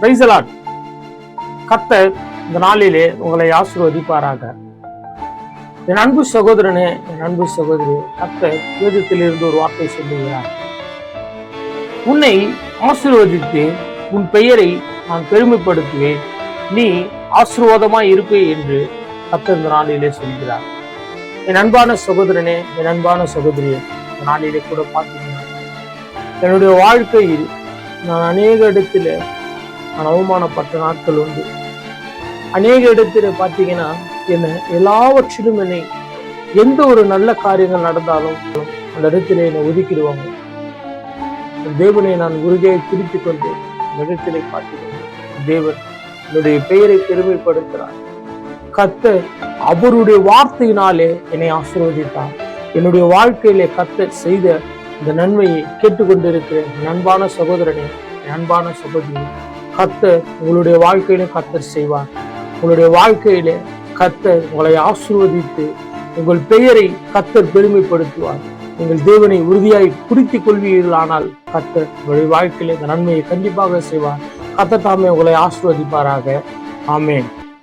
பிரைசலாட் கத்தர் இந்த நாளிலே உங்களை ஆசீர்வதிப்பாராக. என் அன்பு சகோதரனே என் அன்பு சகோதரி கத்தர் வேதத்தில் இருந்து ஒரு வார்த்தை சொல்லுகிறார். உன்னை ஆசிர்வதித்து உன் பெயரை நான் பெருமைப்படுத்துவேன். நீ ஆசீர்வாதமாய் இருப்பே என்று கத்தர் இந்த நாளிலே சொல்கிறார். என் அன்பான சகோதரனே என் அன்பான சகோதரியே இந்த நாளிலே கூட பார்த்தீங்கன்னா என்னுடைய வாழ்க்கையில் நான் அநேக இடத்துல நான் அவமானப்பட்ட நாட்கள் உண்டு. அநேக இடத்துல பார்த்தீங்கன்னா என்ன எல்லாவற்றிலும் என்னை எந்த ஒரு நல்ல காரியங்கள் நடந்தாலும் அந்த இடத்துல என்னை ஒதுக்கிடுவாங்க. தேவனை நான் உறுதியை திருப்பிக் கொண்டு அந்த இடத்திலே பார்த்துக்கொண்டு தேவன் என்னுடைய பெயரை பெருமைப்படுத்துகிறார். கத்த அவருடைய வார்த்தையினாலே என்னை ஆசீர்வதித்தார். என்னுடைய வாழ்க்கையிலே கத்த செய்த இந்த நன்மையை கேட்டுக்கொண்டிருக்கிற நண்பான சகோதரனே அன்பான சகோதரி. கத்தர் உங்களுடைய வாழ்க்கையிலே கத்தர் செய்வார். உங்களுடைய வாழ்க்கையிலே கத்தர் உங்களை ஆசீர்வதித்து உங்கள் பெயரை கத்தர் பெருமைப்படுத்துவார். உங்கள் தேவனை உறுதியாய் குறித்துக் கொள்வீர்களானால் கத்தர் உங்களுடைய வாழ்க்கையில இந்த நன்மையை கண்டிப்பாக செய்வார். கத்தர் தாமே உங்களை ஆசீர்வதிப்பாராக. ஆமேன்.